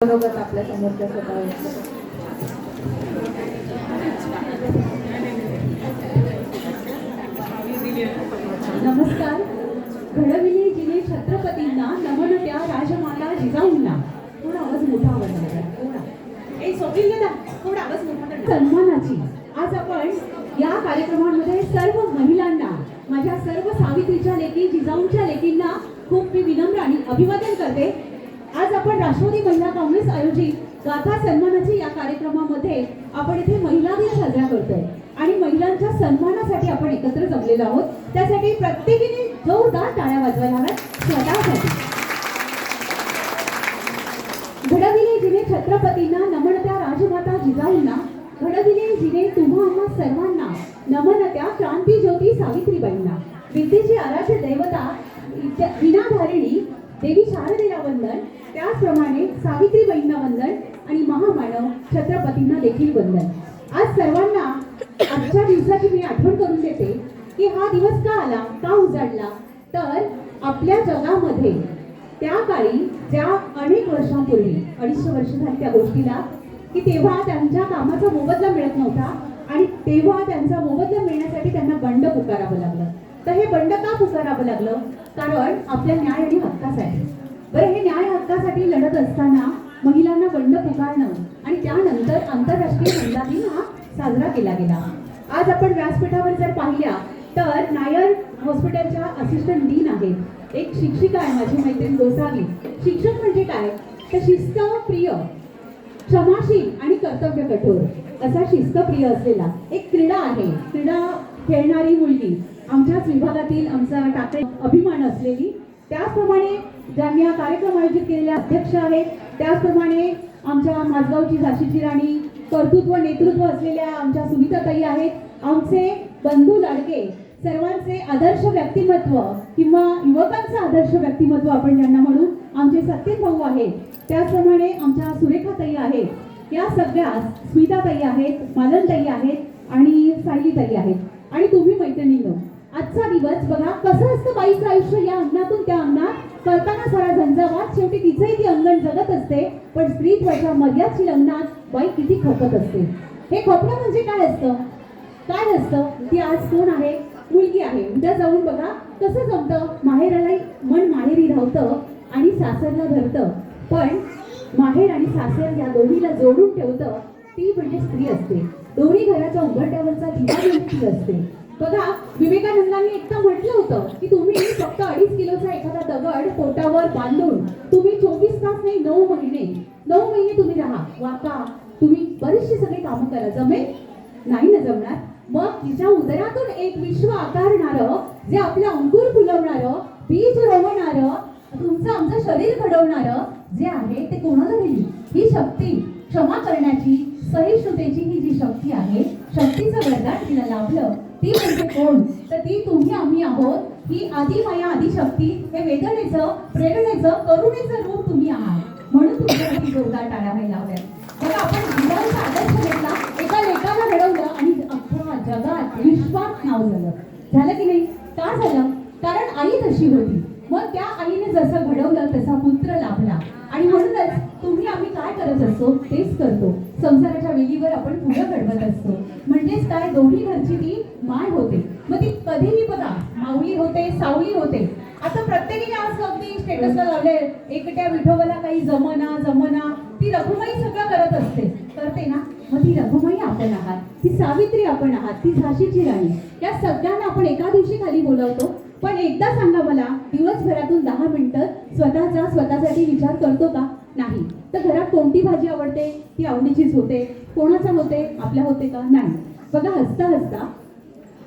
बरोबर आपल्या समोरच्या स्वतः नमस्कार. घडविले जिने छत्रपतींना नमन त्या राजमाता जिजाऊंना. थोडा आवाज मोठा आवाज थोडा. ए सोपील दादा थोडा आवाज मोठा. सन्मानाची. आज आपण या कार्यक्रमामध्ये सर्व महिलांना माझ्या सर्व सावित्रीच्या लेखी जिजाऊंच्या लेखींना खूप मी विनम्र आणि अभिवादन करते. आज आपण राष्ट्रवादी महिला काँग्रेस आयोजित गाथा सन्मानाची या कार्यक्रमामध्ये आपण इथे महिला दिन साजरा करतोय. आणि महिलांच्या सन्मानासाठी आपण एकत्र जमलेलो आहोत. त्यासाठी प्रत्येकीने जोरदार टाळ्या वाजवायला हव्यात. स्वतःसाठी. घडविले जिने छत्रपतींना नमन त्या राजमाता जिजाऊंना घडविले जिने तुम्हाला सर्वांना नमन त्या क्रांती ज्योती सावित्रीबाईंना. विद्येची आराध्य दैवता विनाधारिणी देवी शारदेला वंदन. त्याचप्रमाणे सावित्रीबाईंना वंदन आणि महामानव छत्रपतींना देखील वंदन. आज सर्वांना आजच्या दिवसाची मी आठवण करून देते की हा दिवस का आला का उजाडला? तर आपल्या जगामध्ये त्या काळी ज्या अनेक वर्षांपूर्वी अडीचशे वर्ष झाली त्या गोष्टीला की तेव्हा त्यांच्या कामाचा मोबदला मिळत नव्हता आणि तेव्हा त्यांचा मोबदला मिळण्यासाठी त्यांना बंड पुकारावं लागलं. तर हे बंड का पुकारावं लागलं? कारण आपल्या न्याय आणि हक्कासाठी. बरं हे न्याय हक्कासाठी लढत असताना महिलांना बंड पुकारणं आणि त्यानंतर आंतरराष्ट्रीय महिला दिन हा साजरा केला गेला. आज आपण व्यासपीठावर जर पाहिल्या तर नायर हॉस्पिटलच्या असिस्टंट डीन आहेत. एक शिक्षिका आहे माझी मैत्रीण गोसावी. शिक्षक म्हणजे काय? तर शिस्तप्रिय क्षमाशील आणि कर्तव्य कठोर. असा शिस्तप्रिय असलेला एक क्रीडा आहे. क्रीडा खेळणारी मुलगी. आमच्याच विभागातील आमचा टाके अभिमान असलेली. त्याचप्रमाणे ज्यांनी हा कार्यक्रम आयोजित केलेल्या अध्यक्ष आहेत त्याचप्रमाणे आमच्या माझगावची झाशीची राणी कर्तृत्व नेतृत्व असलेल्या आमच्या सुनीताताई आहेत. आमचे बंधू लाडके सर्वांचे आदर्श व्यक्तिमत्व किंवा युवकांचं आदर्श व्यक्तिमत्व आपण ज्यांना म्हणू आमचे सत्यम भाऊ आहेत. त्याचप्रमाणे आमच्या सुरेखाताई आहेत. या सगळ्या स्मिताताई आहेत मालनताई आहेत आणि सायलीताई आहेत. आणि तुम्ही मैत्रिणींनो आजचा दिवस बघा कसं असतं बाईचं आयुष्य या अंगणातून त्या अंगणात? करताना सारा झंझावात शेवटी तिचंही ती अंगण जगत असते पण स्त्री त्वचा मर्यादशील अंगणात बाई किती खपत असते. हे खपणं म्हणजे काय असतं? काय असतं? ती आज कोण आहे? मुलगी आहे. उद्या जाऊन बघा कसं जमतं. माहेराला मन माहेरी राहतं आणि सासरला धरतं. पण माहेर आणि सासर या दोन्हीला जोडून ठेवतं ती म्हणजे स्त्री असते. दोन्ही घराच्या उघड्यावरचा दिवा असते. बघा विवेकानंदांनी एकदा म्हटलं होतं की तुम्ही फक्त अडीच किलोचा एखादा दगड पोटावर बांधून तुम्ही चोवीस तास नाही नऊ महिने नऊ महिने तुम्ही राहा. वाका तुम्ही बरीचशी सगळे कामं करा. जमेल? नाही ना जमणार? मग तिच्या उदरातून एक विश्व आकारणार जे आपलं अंकुर फुलवणार बीज रोवणार तुमचं आमचं शरीर घडवणार जे आहे ते कोणाला दिली ही शक्ती क्षमा करण्याची सहिष्णुतेची ही जी शक्ती आहे शक्तीचं वरदान तिला लाभलं. ती म्हणजे कोण? तर ती तुम्ही आम्ही आहोत. ही आदिमाया आदिशक्ती हे वेदनेचं प्रेरणेचं करुणेचं रूप तुम्ही आहात. म्हणून तुमच्यासाठी जोरदार टाळ्या व्हायला हव्या बघा आपण जिजाऊचा आदर्श घेतला. एका लेखाला घडवलं आणि अख्ख्या जगात विश्वात नाव झालं. झालं की नाही? का झालं? कारण आई तशी होती. मग त्या आईने जसं घडवलं तसा पुत्र लाभला. आणि म्हणूनच आम्ही काय करत असतो तेच करतो. संसाराच्या वेलीवर आपण पुढे घडवत असतो. म्हणजेच काय दोन्ही घरची ती माय होते. मग ती कधीही बघा माऊली होते सावली होते. आता प्रत्येकी आज अगदी स्टेटसला लावले एकट्या विठोबाला काही जमना जमना. ती रघुमाई सगळं करत असते. करते ना? मग ती रघुमाई आपण आहात. ती सावित्री आपण आहात. ती झाशीची राणी. या सगळ्यांना आपण एका दिवशी खाली बोलवतो. पण एकदा सांगा मला दिवसभरातून दहा मिनिटं स्वतःचा स्वतःसाठी विचार करतो का? नाही. तर घरात कोणती भाजी आवडते? ती आवडीचीच होते. कोणाचा होते? आपल्या होते का? नाही. बघा हसता हसता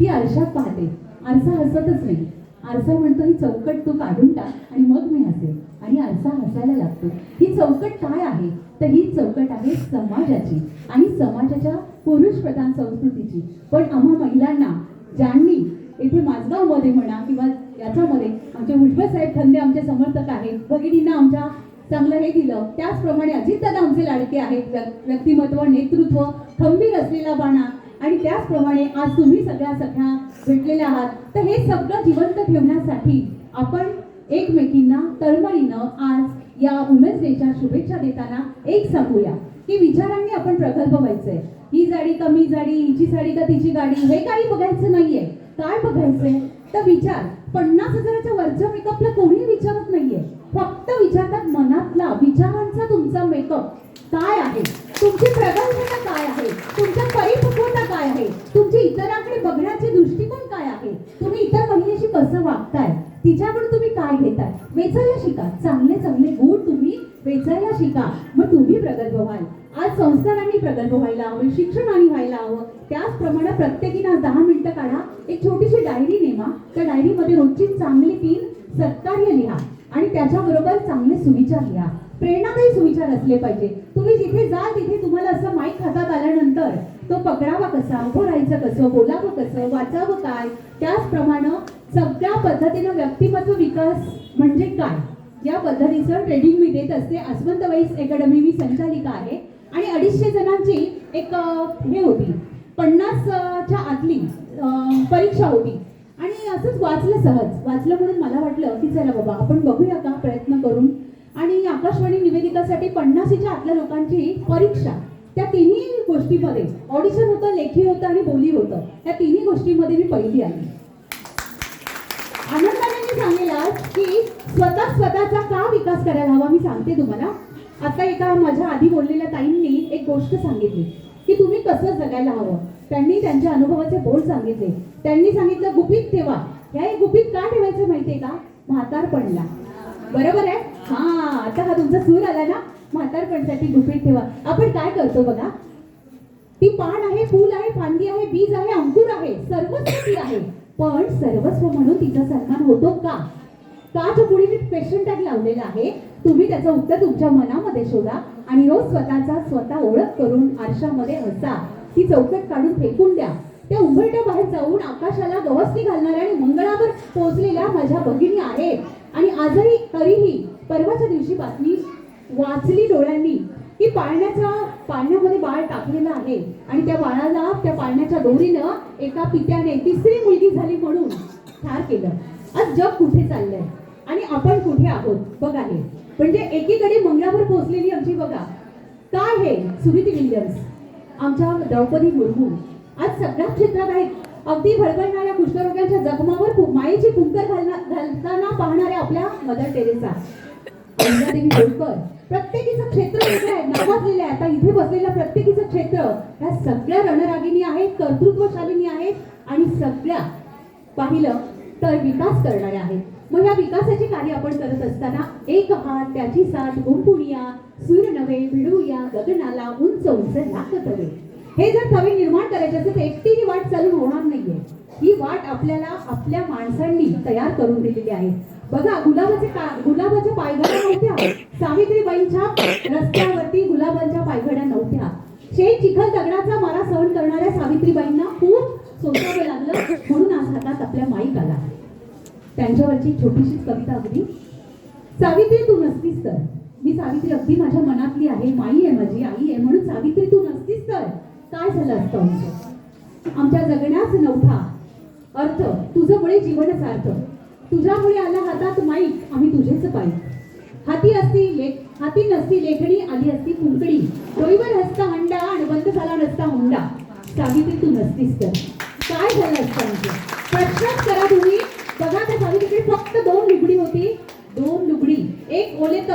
ती आरशात पाहते. आरसा हसतच नाही. आरसा म्हणतो ही चौकट तू काढून टाक आणि मग मी हसेल आणि आरसा हसायला लागतो. ही चौकट काय आहे? तर ही चौकट आहे समाजाची आणि समाजाच्या पुरुष प्रधान संस्कृतीची. पण आम्हा महिलांना ज्यांनी इथे माझगावमध्ये म्हणा किंवा याच्यामध्ये आमचे भुजबळ साहेब खंदे आमचे समर्थक आहेत भगिनींना आमच्या चांगलं हे दिलं. त्याचप्रमाणे अजितदादा आमचे लाडके आहेत. व्यक्तिमत्व नेतृत्व खंबीर असलेला बाणा. आणि त्याचप्रमाणे आज तुम्ही सगळ्या सख्या भेटलेल्या आहात. तर हे सगळं जिवंत ठेवण्यासाठी आपण एकमेकींना तळमळीनं आज या वुमेन्स डेच्या शुभेच्छा देताना एक सांगूया. की विचारांनी आपण प्रगल्भ व्हायचंय. ही जाडी कमी जाडी हिची साडी का तिची गाडी हे काही बघायचं नाहीये. काय बघायचंय? तर विचार. पन्नास हजाराच्या वरच्या मेकअपला कोणी विचारत नाहीये. फक्त विचारतात मनातला विचारांचा तुमचा मेकअप काय आहे? तुमची प्रगल्भता काय आहे? तुमच्या परिपक्वता काय आहे? तुमची इतरांकडे बघण्याचे दृष्टिकोन काय आहे? तुम्ही इतर महिलेशी कसं वागताय? तिच्याकडून तुम्ही काय घेताय? वेचायला शिका. चांगले चांगले गुण तुम्ही वेचायला शिका. मग तुम्ही प्रगल्भ व्हाल. आज संस्कारांनी प्रगल्भ व्हायला हवं शिक्षणाने व्हायला हवं. त्याचप्रमाणे प्रत्येकीनं दहा मिनिटं काढा. एक छोटीशी डायरी नेमा. त्या डायरीमध्ये रोजची चांगली तीन सत्कार्य लिहा. आणि त्याच्याबरोबर चांगले सुविचार लिहा. प्रेरणादायी सुविचार असले पाहिजे. तुम्ही जिथे जाल तिथे तुम्हाला असं माईक हातात आल्यानंतर तो पकडावा कसा उभं राहायचं कसं बोलावं कसं वाचावं काय? त्याचप्रमाणे सगळ्या पद्धतीनं व्यक्तिमत्व विकास म्हणजे काय? या पद्धतीचं ट्रेनिंग मी देत असते. अस्वंत वाईस अकॅडमी मी संचालिका आहे. आणि अडीचशे जणांची एक हे होती. पन्नासच्या आतली परीक्षा होती. असंच वाचलं सहज. वाचलं म्हणून मला वाटलं की चला बाबा आपण बघूया का प्रयत्न करून. आणि आकाशवाणी निवेदिकासाठी पन्नासीच्या आतल्या लोकांची परीक्षा. त्या तिन्ही गोष्टीमध्ये ऑडिशन होतं लेखी होतं आणि बोली होतं. या तिन्ही गोष्टीमध्ये मी पहिली आली आनंदाने मी सांगेल आज की स्वतः स्वतःचा का विकास करायला हवा मी सांगते तुम्हाला. आता एका माझ्या आधी बोललेल्या ताईंनी एक गोष्ट सांगितली की तुम्ही कसं जगायला हवं? त्यांनी त्यांच्या अनुभवाचे बोल सांगितले. त्यांनी सांगितलं गुपित ठेवा. ह्या एक गुपित का ठेवायचं माहितीये का? म्हातारपणला बरोबर आहे? हा आता हा तुमचा सूर आला ना? म्हातारपणसाठी गुपित ठेवा. आपण काय करतो बघा? ती पान आहे फूल आहे फांदी आहे बीज आहे अंकुर आहे सर्वस्व ती आहे. पण सर्वस्व म्हणून तिचा सन्मान होतो का? का जो पुढे मी क्वेश्चन टॅग लावलेला आहे तुम्ही त्याचं उत्तर तुमच्या मनामध्ये शोधा आणि रोज स्वतःचा स्वतः ओळख करून आरशामध्ये हसा. ती चौकट काढून फेकून द्या. त्या उंबरट्या बाहेर जाऊन आकाशाला गवस्ती घालणाऱ्या आणि मंगळावर पोहोचलेल्या माझ्या भगिनी आहेत. आणि आजही तरीही परवाच्या दिवशी बातमी वाचली डोळ्यांनी की पाळण्याच्या पाळण्यामध्ये बाळ टाकलेलं आहे. आणि त्या बाळाला त्या पाळण्याच्या दोरीनं एका पित्याने तिसरी मुलगी झाली म्हणून ठार केलं. आज जग कुठे चाललंय? आणि आपण कुठे आहोत? बघा हे. म्हणजे एकीकडे मंगळावर पोहोचलेली आमची बघा. काय हे? सुनीती विल्यम्स. आमच्या द्रौपदी मुर्मू. आज सगळ्या क्षेत्रात आहेत. अगदी भडभडणाऱ्या कुष्ठरोग्यांच्या जखमावर फु- मायेची फुंकर घालताना पाहणाऱ्या आपल्या मदर टेरेसा अहिल्यादेवी होळकर प्रत्येकीचं क्षेत्र वेगळं आहे नावाजलेलं आहे. आता इथे बसलेल्या प्रत्येकीचं क्षेत्र. ह्या सगळ्या रणरागिणी आहेत कर्तृत्वशालिनी आहेत आणि सगळ्या पाहिलं तर विकास करणाऱ्या आहेत. मग या विकासाची कार्य आपण करत असताना एक हात त्याची साथ गुंपुणिया सूर नव्हे भिडूया गगनाला उंच उंच लाखत हवे हे जर थवे निर्माण करायचे असेल तर एकटी ही वाट चालून होणार नाहीये. ही वाट आपल्याला आपल्या माणसांनी तयार करून दिलेली आहे. बघा गुलाबाचे का गुलाबाच्या पायघड्या नव्हत्या. सावित्रीबाईंच्या रस्त्यावरती गुलाबांच्या पायघड्या नव्हत्या. शेत चिखल दगडाचा मारा सहन करणाऱ्या सावित्रीबाईंना खूप सोसावं लागलं म्हणून आज हातात आपल्या माईक आला. त्यांच्यावरची छोटीशी कविता अगदी. सावित्री तू नसतीस तर. मी सावित्री अगदी माझ्या मनातली आहे. माई आहे माझी आई आहे म्हणून सावित्री काय झालं असतं आमचं? आमच्या जगण्यास नवठा अर्थ तुझंमुळे जीवनच अर्थ तुझ्यामुळे आला हातात माईक आम्ही तुझेच पाईक हाती असती लेख हाती नसती लेखणी आली असती कुंकडी डोईवर हसता हंडा आणि बंद झाला नसता हुंडा. सावित्री तू नसतीस तर. काय झालं असतं आमचं? प्रश्नच करा तुम्ही. बघा त्या सावित्रीकडे फक्त दोन लुगडी होती. दोन लुगडी. एक ओलेत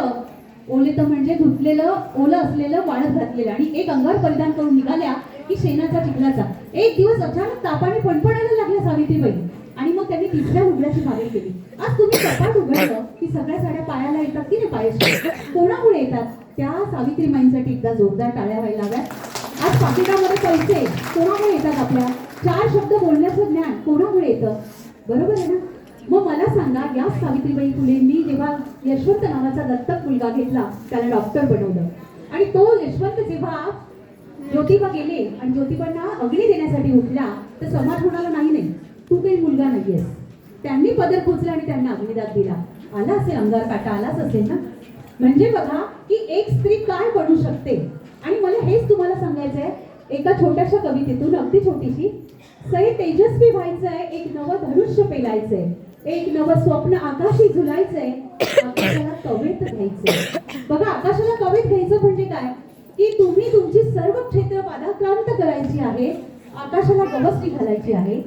ओलेत म्हणजे धुतलेलं ओलं असलेलं वाळत घातलेलं. आणि एक अंगावर परिधान करून निघाल्या. की शेणाचा चिखलाचा एक दिवस अचानक तापाने पणपणायला लागल्या सावित्रीबाई. आणि मग त्यांनी तिसऱ्या उघड्याची मागणी केली. आज तुम्ही कपाट उघडलं की सगळ्या साड्या पायाला येतात की नाही पायाशी? कोणामुळे येतात? त्या सावित्रीबाईंसाठी एकदा जोरदार टाळ्या व्हायला हव्यात आज पाकिटामध्ये पैसे. कोणामुळे येतात आपल्या? चार शब्द बोलण्याचं ज्ञान कोणामुळे येतं? बरोबर आहे ना? मग मला सांगा या सावित्रीबाई फुलेंनी जेव्हा यशवंत नावाचा दत्तक मुलगा घेतला त्याला डॉक्टर बनवलं. आणि तो यशवंत जेव्हा ज्योतिबा गेले आणि ज्योतिबांना अग्नी देण्यासाठी उठला तर समाज म्हणाला नाही नाही तू काही मुलगा नाहीयेस. त्यांनी पदर पोचला आणि त्यांना अग्निदात दिला. आला असेल अंगार काटा आलाच असेल ना? म्हणजे बघा की एक स्त्री काय बनू शकते? आणि मला हेच तुम्हाला सांगायचं आहे एका छोट्याशा कवितेतून अगदी छोटीशी सई तेजस्वी व्हायचंय एक नवं धनुष्य पेलायचंय एक नवं स्वप्न आकाशी झुलायचंय आकाशाला कवेत घ्यायचंय. बघा आकाशाला कवेत घ्यायचं म्हणजे काय? की तुम्ही तुमची सर्व क्षेत्र पादाक्रांत करायची आहे आकाशाला गवसणी घालायची आहे.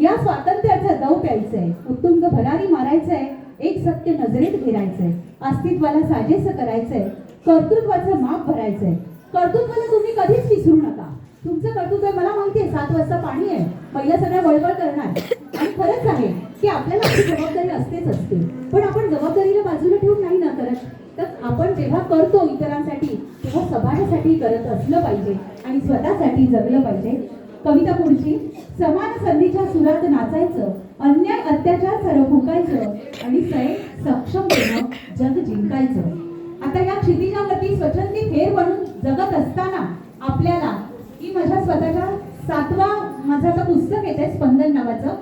या स्वातंत्र्याचा दव प्यायचंय उत्तुंग भरारी मारायचंय एक सत्य नजरेत घेरायचंय अस्तित्वाला साजेस करायचंय कर्तृत्वाचं माप भरायचंय कर्तृत्वाला तुम्ही कधीच विसरू नका. तुमचं कर्तृत्व मला माहिती आहे सात वाजता पाणी आहे. महिला सगळ्या वळवळ करणार. आणि खरंच आहे की आपल्याला आपली जबाबदारी असतेच असते. पण आपण जबाबदारीला बाजूला ठेवून नाही ना करत. तर आपण जेव्हा करतो इतरांसाठी तेव्हा समाजासाठी करत असलं पाहिजे आणि स्वतःसाठी जगलं पाहिजे. कविता पुढची समान संधीच्या सुरात नाचायचं अन्याय अत्याचार सर्व फुकायचं आणि सै सक्षम जग जिंकायचं. आता या क्षितिजावरती स्वच्छंदी फेर बनून जगत असताना आपल्याला ही माझ्या स्वतःच्या सातवा माझं पुस्तक येते स्पंदन नावाचं